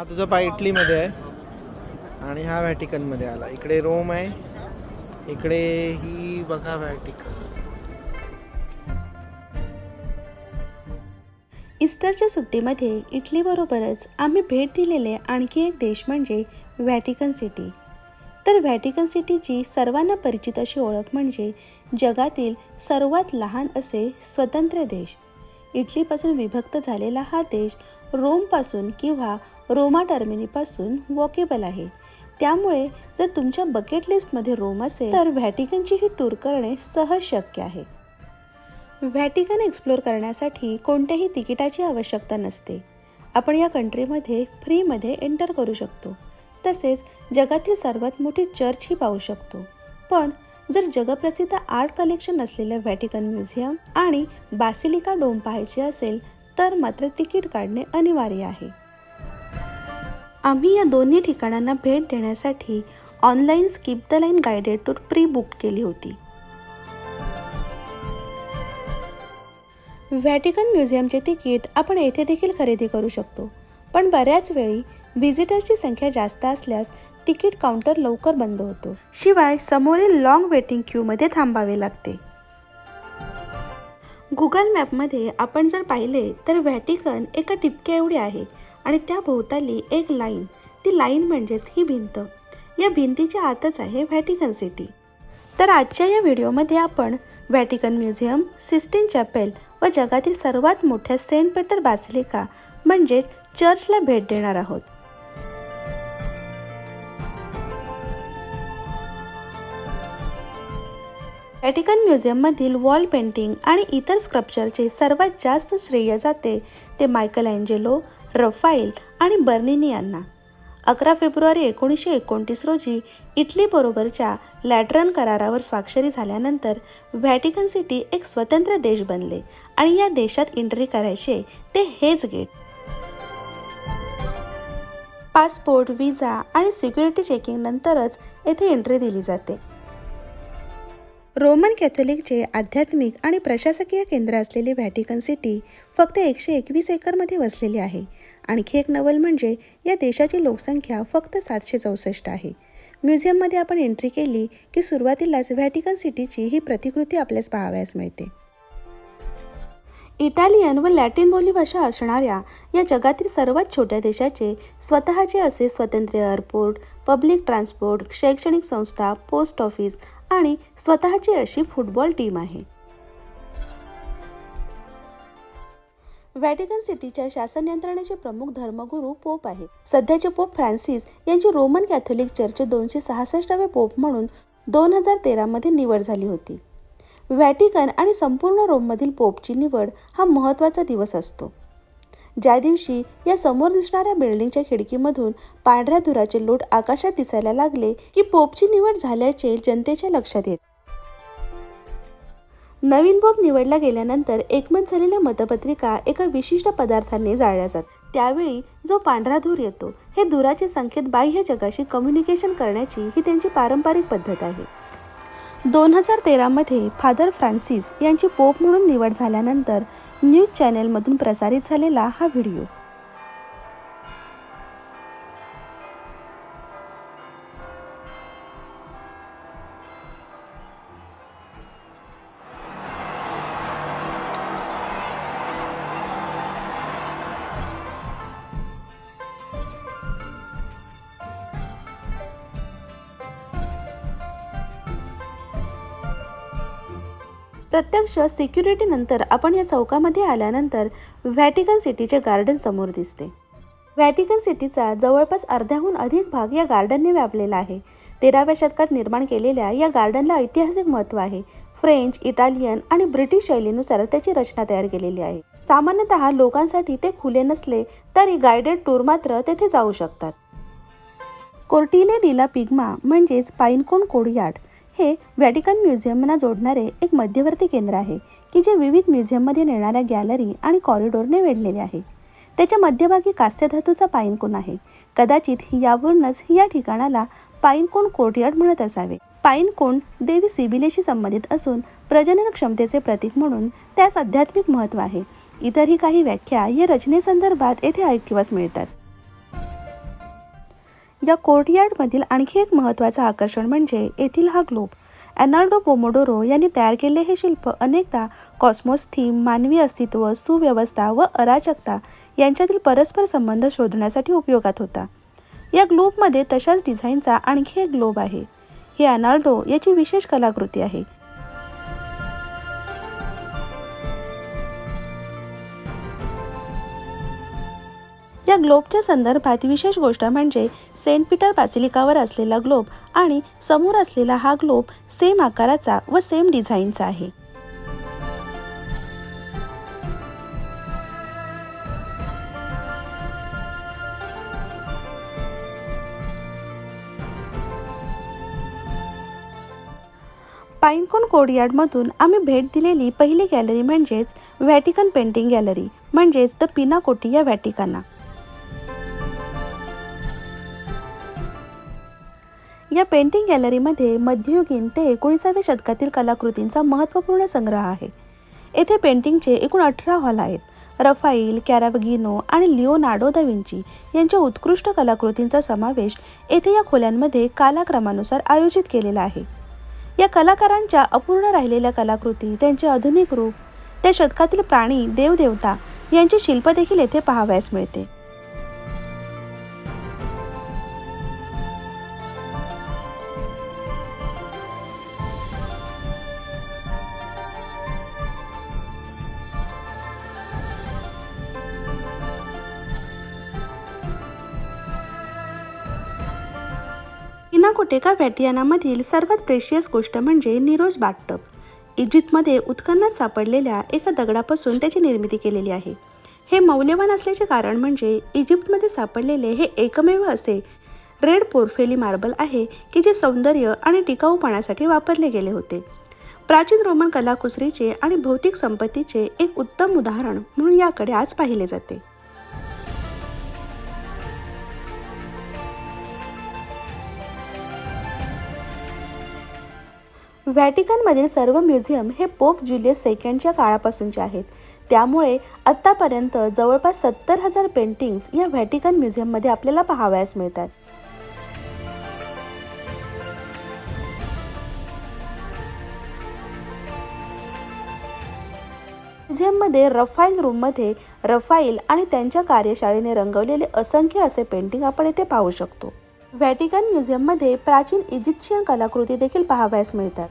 हा तुझा पाय इटलीमध्ये आहे. आणि हा व्हॅटिकनमध्ये आला. इकडे रोम आहे. इकडे ही बघा व्हॅटिकन. इस्टरच्या सुट्टीमध्ये इटलीबरोबरच आम्ही भेट दिलेले आणखी एक देश म्हणजे व्हॅटिकन सिटी. तर व्हॅटिकन सिटीची सर्वांना परिचित अशी ओळख म्हणजे जगातील सर्वात लहान असे स्वतंत्र देश. इटलीपासून विभक्त झालेला हा देश रोमपासून किंवा रोमा टर्मिनीपासून वॉकेबल आहे. त्यामुळे जर तुमच्या बकेट लिस्टमध्ये रोम असेल तर व्हॅटिकनची ही टूर करणे सहज शक्य आहे. व्हॅटिकन एक्सप्लोअर करण्यासाठी कोणत्याही तिकिटाची आवश्यकता नसते. आपण या कंट्रीमध्ये फ्रीमध्ये एंटर करू शकतो. तसेच जगातील सर्वात मोठी चर्च ही पाहू शकतो. पण जर जगप्रसिद्ध आर्ट कलेक्शन असलेल्या व्हॅटिकन म्युझियम आणि बासिलिका डोम पाहायचे असेल तर मात्र तिकीट काढणे अनिवार्य आहे. आम्ही या दोन्ही ठिकाणांना भेट देण्यासाठी online skip the line guided tour pre book केली होती. व्हॅटिकन म्युझियमचे तिकीट आपण येथे देखील खरेदी करू शकतो पण बऱ्याच वेळी व्हिजिटर्सची संख्या जास्त असल्यास तिकीट काउंटर लवकर बंद होतो. शिवाय समोरील लॉंग वेटिंग क्यूमध्ये थांबावे लागते. गुगल मॅपमध्ये आपण जर पाहिले तर व्हॅटिकन एका टिपक्या एवढी आहे आणि त्या भोवताली एक लाईन ती लाईन म्हणजेच ही भिंत. या भिंतीच्या आतच आहे व्हॅटिकन सिटी तर आजच्या या व्हिडिओमध्ये आपण व्हॅटिकन म्युझियम सिस्टीन चॅपेल व जगातील सर्वात मोठ्या सेंट पीटर बासिलिका म्हणजेच चर्चला भेट देणार आहोत. व्हॅटिकन म्युझियममधील वॉल पेंटिंग आणि इतर स्क्रप्चरचे सर्वात जास्त श्रेय जाते ते मायकल अँजेलो रफाईल आणि बर्निनी यांना. अकरा फेब्रुवारी एकोणीसशे एकोणतीस रोजी इटलीबरोबरच्या लॅटरन करारावर स्वाक्षरी झाल्यानंतर व्हॅटिकन सिटी एक स्वतंत्र देश बनले आणि या देशात एंट्री करायचे ते हेच गेट पासपोर्ट विजा आणि सिक्युरिटी चेकिंग नंतरच येथे एंट्री दिली जाते. रोमन कॅथोलिकचे आध्यात्मिक आणि प्रशासकीय केंद्र असलेली व्हॅटिकन सिटी फक्त एकशे एकवीस एकरमध्ये वसलेली आहे. आणखी एक नवल म्हणजे या देशाची लोकसंख्या फक्त सातशे चौसष्ट आहे. म्युझियममध्ये आपण एंट्री केली की सुरुवातीलाच व्हॅटिकन सिटीची ही प्रतिकृती आपल्यास पाहावयास मिळते. इटालियन व लॅटिन बोलीभाषा असणाऱ्या या जगातील सर्वात छोट्या देशाचे स्वतःचे असे स्वतंत्र एअरपोर्ट पब्लिक ट्रान्सपोर्ट शैक्षणिक संस्था पोस्ट ऑफिस आणि स्वतःची अशी फुटबॉल टीम आहे. व्हॅटिकन सिटीच्या शासन यंत्रणेचे प्रमुख धर्मगुरू पोप आहेत. सध्याचे पोप फ्रान्सिस यांची रोमन कॅथोलिक चर्च दोनशे सहासष्टावे पोप म्हणून दोन हजार तेरामध्ये निवड झाली होती. व्हॅटिकन आणि संपूर्ण रोममधील पोपची निवड हा महत्त्वाचा दिवस असतो. ज्या दिवशी या समोर दिसणाऱ्या बिल्डिंगच्या खिडकीमधून पांढऱ्या धुराचे लोट आकाशात दिसायला लागले की पोपची निवड झाल्याचे जनतेच्या लक्षात येत. नवीन पोप निवडला गेल्यानंतर एकमत झालेल्या मतपत्रिका एका विशिष्ट पदार्थाने जाळल्या जातात. त्यावेळी जो पांढरा धूर येतो हे धुराचे संकेत बाह्य जगाशी कम्युनिकेशन करण्याची ही त्यांची पारंपरिक पद्धत आहे. दोन हजार तेरामध्ये फादर फ्रान्सिस यांची पोप म्हणून निवड झाल्यानंतर न्यूज चॅनेलमधून प्रसारित झालेला हा व्हिडिओ. प्रत्यक्ष सिक्युरिटी नंतर आपण या चौकामध्ये आल्यानंतर व्हॅटिकन सिटीचे गार्डन समोर दिसते. व्हॅटिकन सिटीचा जवळपास अर्ध्याहून अधिक भाग या गार्डनने व्यापलेला आहे. तेराव्या शतकात निर्माण केलेल्या या गार्डनला ऐतिहासिक महत्त्व आहे. फ्रेंच इटालियन आणि ब्रिटिश शैलीनुसार त्याची रचना तयार केलेली आहे. सामान्यतः लोकांसाठी ते खुले नसले तरी गायडेड टूर मात्र तेथे जाऊ शकतात. कोर्टिले डिला पिग्मा म्हणजेच पाईनकोन कोडियाट हे व्हॅटिकन म्युझियमना जोडणारे एक मध्यवर्ती केंद्र आहे की जे विविध म्युझियममध्ये नेणाऱ्या गॅलरी आणि कॉरिडोरने वेढलेले आहे. त्याच्या मध्यभागी कास्य धातूचा पाईनकोन आहे. कदाचित यावरूनच या ठिकाणाला पाईनकोन कोर्टयार्ड म्हणत असावे. पाईनकोन देवी सिबिलेशी संबंधित असून प्रजनन क्षमतेचे प्रतीक म्हणून त्यास आध्यात्मिक महत्त्व आहे. इतरही काही व्याख्या या रचनेसंदर्भात येथे ऐकिवास मिळतात. या कोर्टयार्डमधील आणखी एक महत्त्वाचं आकर्षण म्हणजे येथील हा ग्लोब. एनाल्डो पोमोडोरो यांनी तयार केले हे शिल्प अनेकदा कॉस्मोस थीम मानवी अस्तित्व सुव्यवस्था व अराजकता यांच्यातील परस्पर संबंध शोधण्यासाठी उपयोगात होता. या ग्लोबमध्ये तशाच डिझाईनचा आणखी एक ग्लोब आहे. ही अनाल्डो याची विशेष कलाकृती आहे. ग्लोबच्या संदर्भात विशेष गोष्ट म्हणजे सेंट पीटर बासिलिकावर असलेला ग्लोब आणि समोर असलेला हा ग्लोब सेम आकाराचा व सेम डिझाईनचा आहे. पाईनकोन कोडयार्डमधून आम्ही भेट दिलेली पहिली गॅलरी म्हणजेच व्हॅटिकन पेंटिंग गॅलरी म्हणजेच द पिनाकोटी या व्हॅटिकाना. या पेंटिंग गॅलरीमध्ये मध्ययुगीन ते एकोणीसाव्या शतकातील कलाकृतींचा महत्त्वपूर्ण संग्रह आहे. येथे पेंटिंगचे एकूण अठरा हॉल आहेत. रफाईल कॅरावगिनो आणि लिओनार्डो दा विंची यांच्या उत्कृष्ट कलाकृतींचा समावेश येथे या खोल्यांमध्ये कालाक्रमानुसार आयोजित केलेला आहे. या कलाकारांच्या अपूर्ण राहिलेल्या कलाकृती त्यांचे आधुनिक रूप त्या शतकातील प्राणी देवदेवता यांची शिल्प देखील येथे पाहावयास मिळते. इनाकोटेका व्हॅटियानामधील सर्वात प्रेशियस गोष्ट म्हणजे निरोज बाथटब इजिप्तमध्ये उत्खननात सापडलेल्या एका दगडापासून त्याची निर्मिती केलेली आहे. हे मौल्यवान असल्याचे कारण म्हणजे इजिप्तमध्ये सापडलेले हे एकमेव असे रेड पोर्फेली मार्बल आहे की जे सौंदर्य आणि टिकाऊपणासाठी वापरले गेले होते. प्राचीन रोमन कलाकुसरीचे आणि भौतिक संपत्तीचे एक उत्तम उदाहरण म्हणून याकडे आज पाहिले जाते. व्हॅटिकनमधील सर्व म्युझियम हे पोप ज्युलियस सेकंडच्या काळापासूनचे आहेत. त्यामुळे आत्तापर्यंत जवळपास सत्तर हजार पेंटिंग्स या व्हॅटिकन म्युझियममध्ये आपल्याला पाहावयास मिळतात. म्युझियममध्ये रफाईल रूममध्ये रफाईल आणि त्यांच्या कार्यशाळेने रंगवलेले असंख्य असे पेंटिंग आपण येथे पाहू शकतो. व्हॅटिकन म्युझियममध्ये प्राचीन इजिप्शियन कलाकृती देखील पाहावयास मिळतात.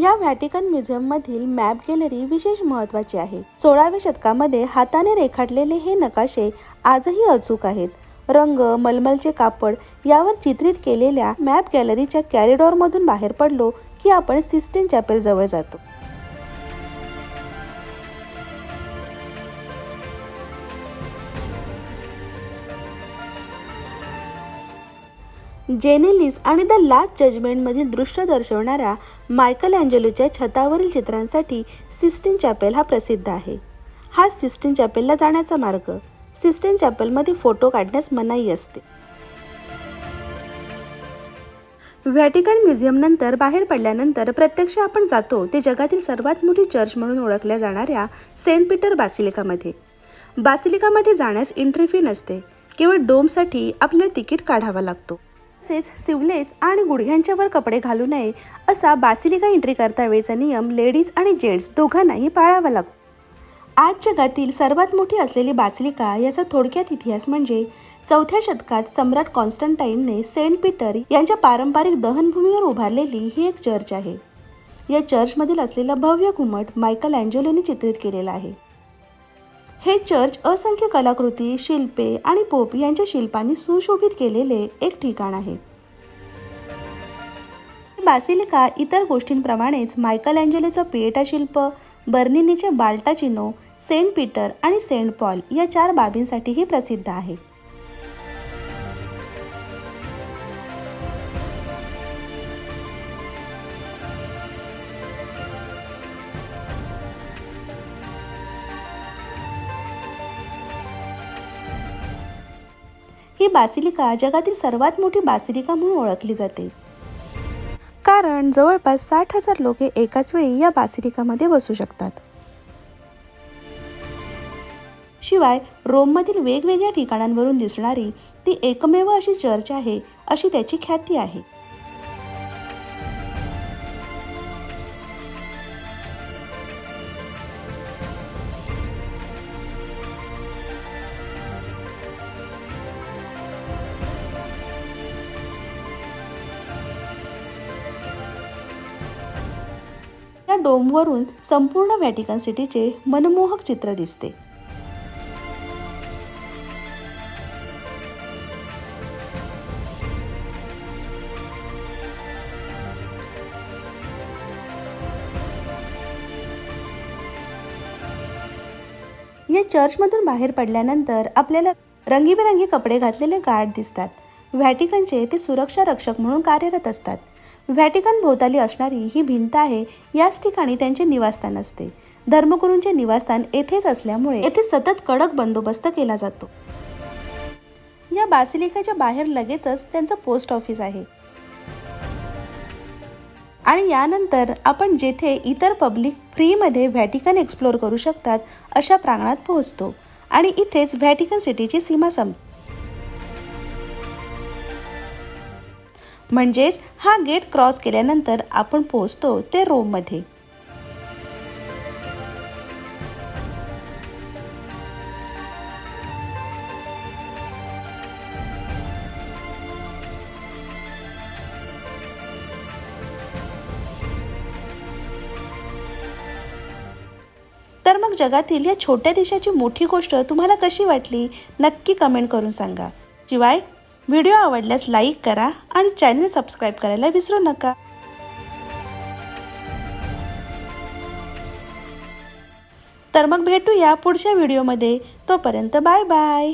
या व्हॅटिकन म्युझियममधील मॅप गॅलरी विशेष महत्त्वाची आहे. सोळाव्या शतकामध्ये हाताने रेखाटलेले हे नकाशे आजही अचूक आहेत. रंग मलमलचे कापड यावर चित्रित केलेल्या मॅप गॅलरीच्या कॅरिडॉरमधून बाहेर पडलो की आपण सिस्टीन चॅपेल जवळ जातो. जेनेलिस आणि द लास्ट जजमेंटमधील दृश्य दर्शवणाऱ्या मायकल अँजेलोच्या छतावरील चित्रांसाठी सिस्टीन चॅपेल हा प्रसिद्ध आहे. हा सिस्टीन चॅपेलला जाण्याचा मार्ग सिस्टीन चॅपलमध्ये फोटो काढण्यास मनाई असते. व्हॅटिकन म्युझियम नंतर बाहेर पडल्यानंतर प्रत्यक्ष आपण जातो ते जगातील सर्वात मोठी चर्च म्हणून ओळखल्या जाणाऱ्या सेंट पीटर बासिलिकामध्ये. बासिलिकामध्ये जाण्यास एंट्री फी नसते केवळ डोमसाठी आपल्याला तिकीट काढावा लागतो. तसेच सिवलेस आणि गुडघ्यांच्यावर कपडे घालू नये असा बासिलिका एंट्री करता वेळेचा नियम लेडीज आणि जेंट्स दोघांनाही पाळावा लागतो. आज जगातील सर्वात मोठी असलेली बासलिका याचा थोडक्यात इतिहास म्हणजे चौथ्या शतकात सम्राट कॉन्स्टंटाईनने सेंट पीटर यांच्या पारंपरिक दहनभूमीवर उभारलेली ही एक चर्च आहे. या चर्चमधील असलेला भव्य घुमट मायकल अँजेलोने चित्रित केलेला आहे. हे चर्च असंख्य कलाकृती शिल्पे आणि पोप यांच्या शिल्पांनी सुशोभित केलेले एक ठिकाण आहे. बासिलिका इतर गोष्टींप्रमाणेच मायकल अँजेलोचं पिएटा शिल्प बर्निनीचे बाल्टा चिनो सेंट पीटर आणि सेंट पॉल या चार बाबींसाठीही प्रसिद्ध आहे. ही बासिलिका जगातील सर्वात मोठी बासिलिका म्हणून ओळखली जाते. कारण जवळपास साठ हजार लोके एकाच वेळी या बासिलिकामध्ये बसू शकतात. शिवाय रोममधील वेगवेगळ्या ठिकाणांवरून दिसणारी ती एकमेव अशी चर्च आहे अशी त्याची ख्याती आहे. डोमवरून संपूर्ण व्हॅटिकन सिटीचे मनमोहक चित्र दिसते. या चर्चमधून बाहेर पडल्यानंतर आपल्याला रंगीबेरंगी कपडे घातलेले गार्ड दिसतात. व्हॅटिकनचे ते सुरक्षा रक्षक म्हणून कार्यरत असतात. व्हॅटिकन भोवताली असणारी ही भिंत आहे याच ठिकाणी त्यांचे निवासस्थान असते. धर्मगुरूंचे निवासस्थान येथेच असल्यामुळे येथे सतत कडक बंदोबस्त केला जातो. या बासिलिकाच्या बाहेर लगेचच त्यांचं पोस्ट ऑफिस आहे. आणि यानंतर आपण जेथे इतर पब्लिक फ्रीमध्ये व्हॅटिकन एक्सप्लोअर करू शकतात अशा प्रांगणात पोहोचतो. आणि इथेच व्हॅटिकन सिटीची सीमा संपते. म्हणजेच हा गेट क्रॉस केल्यानंतर आपण पोहोचतो ते रोममध्ये. तर मग जगातील या छोट्या देशाची मोठी गोष्ट तुम्हाला कशी वाटली? नक्की कमेंट करून सांगा. शिवाय व्हिडिओ आवडल्यास लाईक करा आणि चॅनल सबस्क्राईब करायला विसरू नका. तर मग भेटूया पुढच्या व्हिडिओमध्ये. तोपर्यंत बाय बाय.